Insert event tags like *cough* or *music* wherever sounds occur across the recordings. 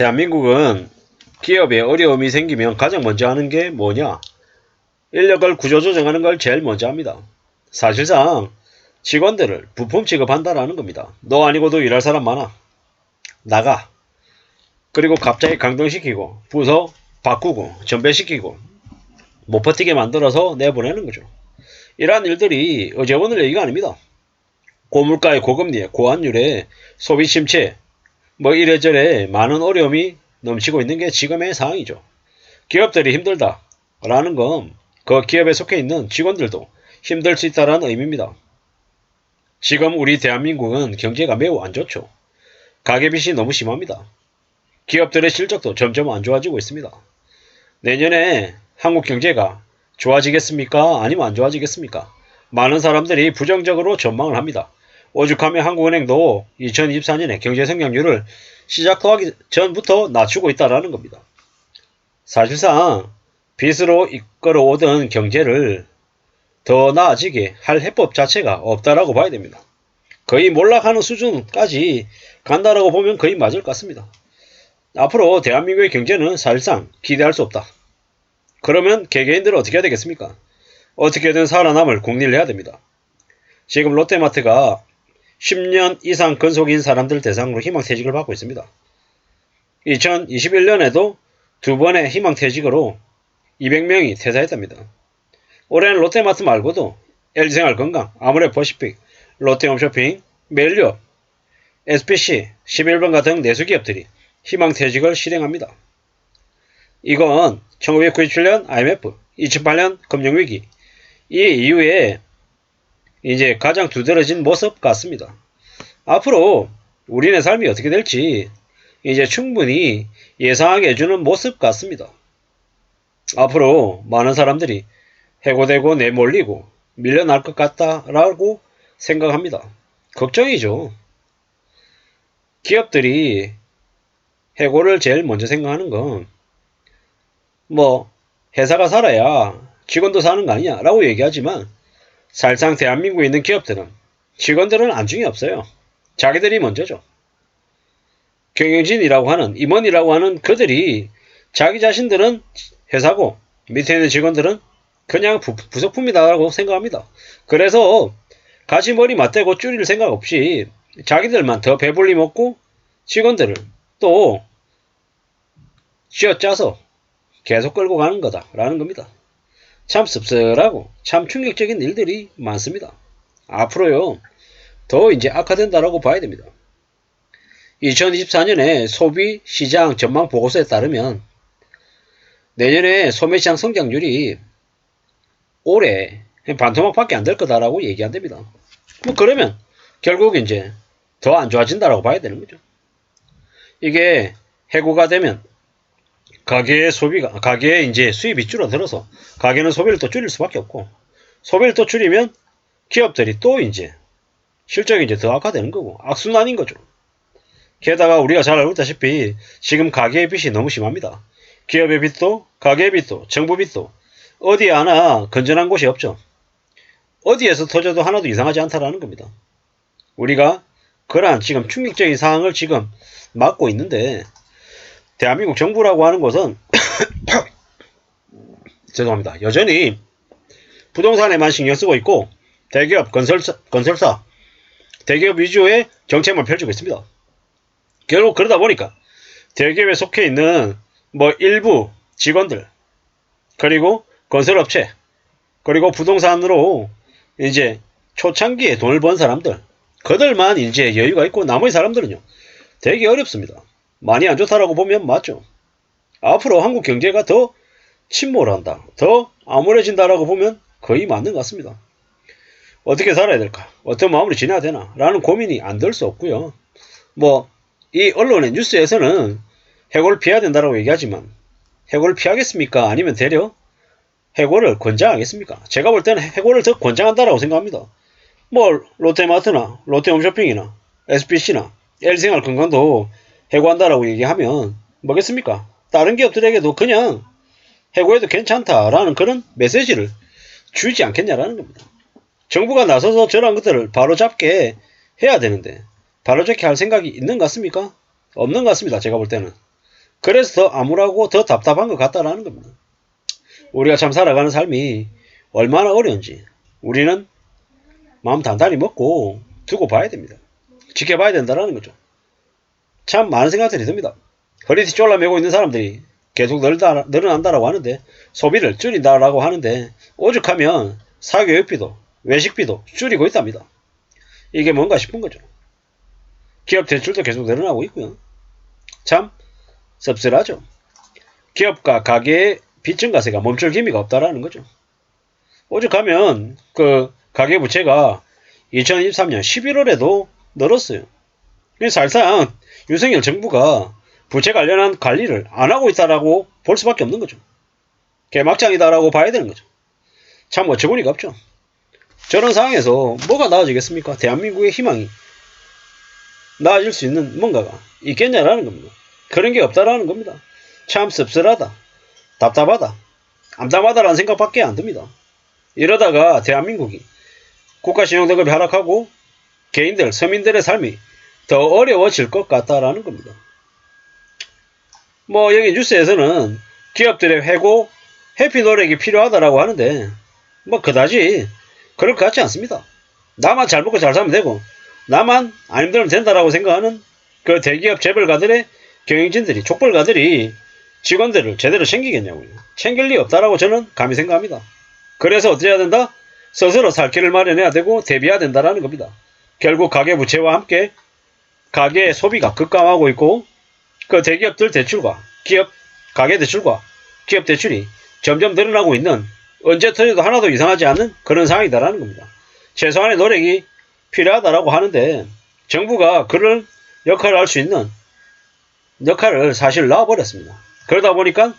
대한민국은 기업에 어려움이 생기면 가장 먼저 하는 게 뭐냐? 인력을 구조조정하는 걸 제일 먼저 합니다. 사실상 직원들을 부품 취급한다라는 겁니다. 너 아니고도 일할 사람 많아. 나가. 그리고 갑자기 강등시키고 부서 바꾸고 전배시키고 못 버티게 만들어서 내보내는 거죠. 이러한 일들이 어제 오늘 얘기가 아닙니다. 고물가의 고금리에 고환율에 소비 침체 뭐 이래저래 많은 어려움이 넘치고 있는 게 지금의 상황이죠. 기업들이 힘들다 라는 건 그 기업에 속해 있는 직원들도 힘들 수 있다는 의미입니다. 지금 우리 대한민국은 경제가 매우 안 좋죠. 가계빚이 너무 심합니다. 기업들의 실적도 점점 안 좋아지고 있습니다. 내년에 한국 경제가 좋아지겠습니까? 아니면 안 좋아지겠습니까? 많은 사람들이 부정적으로 전망을 합니다. 오죽하면 한국은행도 2024년에 경제 성장률을 시작도 하기 전부터 낮추고 있다라는 겁니다. 사실상 빚으로 이끌어오던 경제를 더 나아지게 할 해법 자체가 없다라고 봐야 됩니다. 거의 몰락하는 수준까지 간다라고 보면 거의 맞을 것 같습니다. 앞으로 대한민국의 경제는 사실상 기대할 수 없다. 그러면 개개인들은 어떻게 해야 되겠습니까? 어떻게든 살아남을 국리를 해야 됩니다. 지금 롯데마트가 10년 이상 근속인 사람들 대상으로 희망퇴직을 받고 있습니다. 2021년에도 두 번의 희망퇴직으로 200명이 퇴사했답니다. 올해는 롯데마트 말고도 LG생활건강, 아모레퍼시픽, 롯데홈쇼핑, 멜리업, SPC, 11번가 등 내수기업들이 희망퇴직을 실행합니다. 이건 1997년 IMF, 2008년 금융위기, 이 이후에 이제 가장 두드러진 모습 같습니다. 앞으로 우리네 삶이 어떻게 될지 이제 충분히 예상하게 해주는 모습 같습니다. 앞으로 많은 사람들이 해고되고 내몰리고 밀려날 것 같다라고 생각합니다. 걱정이죠. 기업들이 해고를 제일 먼저 생각하는 건 뭐 회사가 살아야 직원도 사는 거 아니냐 라고 얘기하지만 사실상 대한민국에 있는 기업들은 직원들은 안중에 없어요. 자기들이 먼저죠. 경영진이라고 하는 임원이라고 하는 그들이 자기 자신들은 회사고 밑에 있는 직원들은 그냥 부, 부속품이다라고 생각합니다. 그래서 같이 머리 맞대고 줄일 생각 없이 자기들만 더 배불리 먹고 직원들을 또 쥐어짜서 계속 끌고 가는 거다라는 겁니다. 참 씁쓸하고 참 충격적인 일들이 많습니다. 앞으로요 더 이제 악화된다라고 봐야 됩니다. 2024년에 소비 시장 전망 보고서에 따르면 내년에 소매시장 성장률이 올해 반토막밖에 안 될 거다라고 얘기한답니다. 뭐 그러면 결국 이제 더 안 좋아진다라고 봐야 되는 거죠. 이게 해고가 되면 가게의 소비가 가게의 이제 수입이 줄어들어서 가게는 소비를 또 줄일 수밖에 없고 소비를 또 줄이면 기업들이 또 이제 실적이 이제 더 악화되는 거고 악순환인 거죠. 게다가 우리가 잘 알고 있다시피 지금 가계의 빚이 너무 심합니다. 기업의 빚도 가계의 빚도 정부 빚도 어디 하나 건전한 곳이 없죠. 어디에서 터져도 하나도 이상하지 않다라는 겁니다. 우리가 그러한 지금 충격적인 상황을 지금 맞고 있는데 대한민국 정부라고 하는 것은 *coughs* 죄송합니다. 여전히 부동산에만 신경 쓰고 있고 대기업 건설사, 건설사 대기업 위주의 정책만 펼치고 있습니다. 결국 그러다 보니까 대기업에 속해 있는 뭐 일부 직원들 그리고 건설업체 그리고 부동산으로 이제 초창기에 돈을 번 사람들 그들만 이제 여유가 있고 나머지 사람들은요 되게 어렵습니다. 많이 안 좋다라고 보면 맞죠. 앞으로 한국 경제가 더 침몰한다. 더 암울해진다라고 보면 거의 맞는 것 같습니다. 어떻게 살아야 될까? 어떤 마음으로 지내야 되나? 라는 고민이 안될수 없고요. 뭐, 이 언론의 뉴스에서는 해고를 피해야 된다라고 얘기하지만 해고를 피하겠습니까? 아니면 되려 해고를 권장하겠습니까? 제가 볼 때는 해고를 더 권장한다라고 생각합니다. 뭐 롯데마트나 롯데홈쇼핑이나 SBC나 L생활건강도 해고한다라고 얘기하면 뭐겠습니까? 다른 기업들에게도 그냥 해고해도 괜찮다라는 그런 메시지를 주지 않겠냐라는 겁니다. 정부가 나서서 저런 것들을 바로 잡게 해야 되는데 바로 잡게 할 생각이 있는 것 같습니까? 없는 것 같습니다. 제가 볼 때는 그래서 더 암울하고 더 답답한 것 같다라는 겁니다. 우리가 참 살아가는 삶이 얼마나 어려운지 우리는 마음 단단히 먹고 두고 봐야 됩니다. 지켜봐야 된다는 거죠. 참 많은 생각들이 듭니다. 허리띠 졸라매고 있는 사람들이 계속 늘다, 늘어난다라고 하는데 소비를 줄인다라고 하는데 오죽하면 사교육비도 외식비도 줄이고 있답니다. 이게 뭔가 싶은 거죠. 기업 대출도 계속 늘어나고 있고요. 참 씁쓸하죠. 기업과 가게의 빚증가세가 멈출 기미가 없다라는 거죠. 오죽하면 그 가계 부채가 2023년 11월에도 늘었어요. 사실상 윤석열 정부가 부채 관련한 관리를 안 하고 있다라고 볼 수밖에 없는 거죠. 개막장이다라고 봐야 되는 거죠. 참 어처구니가 없죠. 저런 상황에서 뭐가 나아지겠습니까? 대한민국의 희망이 나아질 수 있는 뭔가가 있겠냐라는 겁니다. 그런 게 없다라는 겁니다. 참 씁쓸하다. 답답하다. 암담하다라는 생각밖에 안 듭니다. 이러다가 대한민국이 국가신용등급이 하락하고 개인들, 서민들의 삶이 더 어려워질 것 같다라는 겁니다. 뭐 여기 뉴스에서는 기업들의 회고, 회피 노력이 필요하다라고 하는데 뭐 그다지 그럴 것 같지 않습니다. 나만 잘 먹고 잘 살면 되고 나만 안 힘들면 된다라고 생각하는 그 대기업 재벌가들의 경영진들이 족벌가들이 직원들을 제대로 챙기겠냐고요. 챙길 리 없다라고 저는 감히 생각합니다. 그래서 어떻게 해야 된다? 스스로 살 길을 마련해야 되고 대비해야 된다라는 겁니다. 결국 가계 부채와 함께 가계의 소비가 급감하고 있고 그 대기업들 대출과 기업 가계 대출과 기업 대출이 점점 늘어나고 있는 언제 터져도 하나도 이상하지 않는 그런 상황이다라는 겁니다. 최소한의 노력이 필요하다라고 하는데 정부가 그런 역할을 할 수 있는 역할을 사실 놔버렸습니다. 그러다 보니까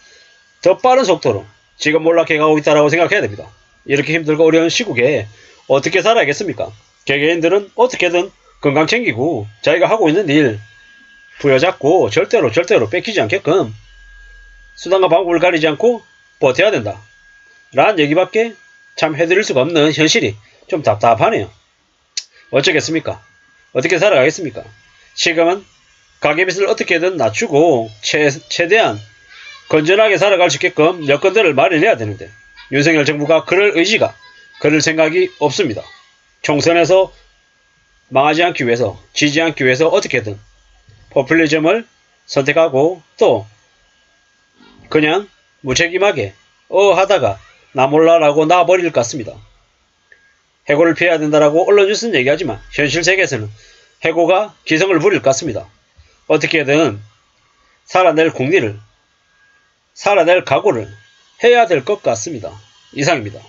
더 빠른 속도로 지금 몰락해 가고 있다라고 생각해야 됩니다. 이렇게 힘들고 어려운 시국에 어떻게 살아야겠습니까? 개개인들은 어떻게든 건강 챙기고 자기가 하고 있는 일 부여잡고 절대로 절대로 뺏기지 않게끔 수단과 방법을 가리지 않고 버텨야 된다. 라는 얘기밖에 참 해드릴 수가 없는 현실이 좀 답답하네요. 어쩌겠습니까? 어떻게 살아가겠습니까? 지금은 가계빚을 어떻게든 낮추고 최, 최대한 건전하게 살아갈 수 있게끔 여건들을 마련해야 되는데 윤석열 정부가 그럴 의지가 그럴 생각이 없습니다. 총선에서 망하지 않기 위해서 지지 않기 위해서 어떻게든 포퓰리즘을 선택하고 또 그냥 무책임하게 어 하다가 나 몰라라고 놔버릴 것 같습니다. 해고를 피해야 된다라고 언론 뉴스는 얘기하지만 현실 세계에서는 해고가 기성을 부릴 것 같습니다. 어떻게든 살아낼 국리를 살아낼 각오를 해야 될 것 같습니다. 이상입니다.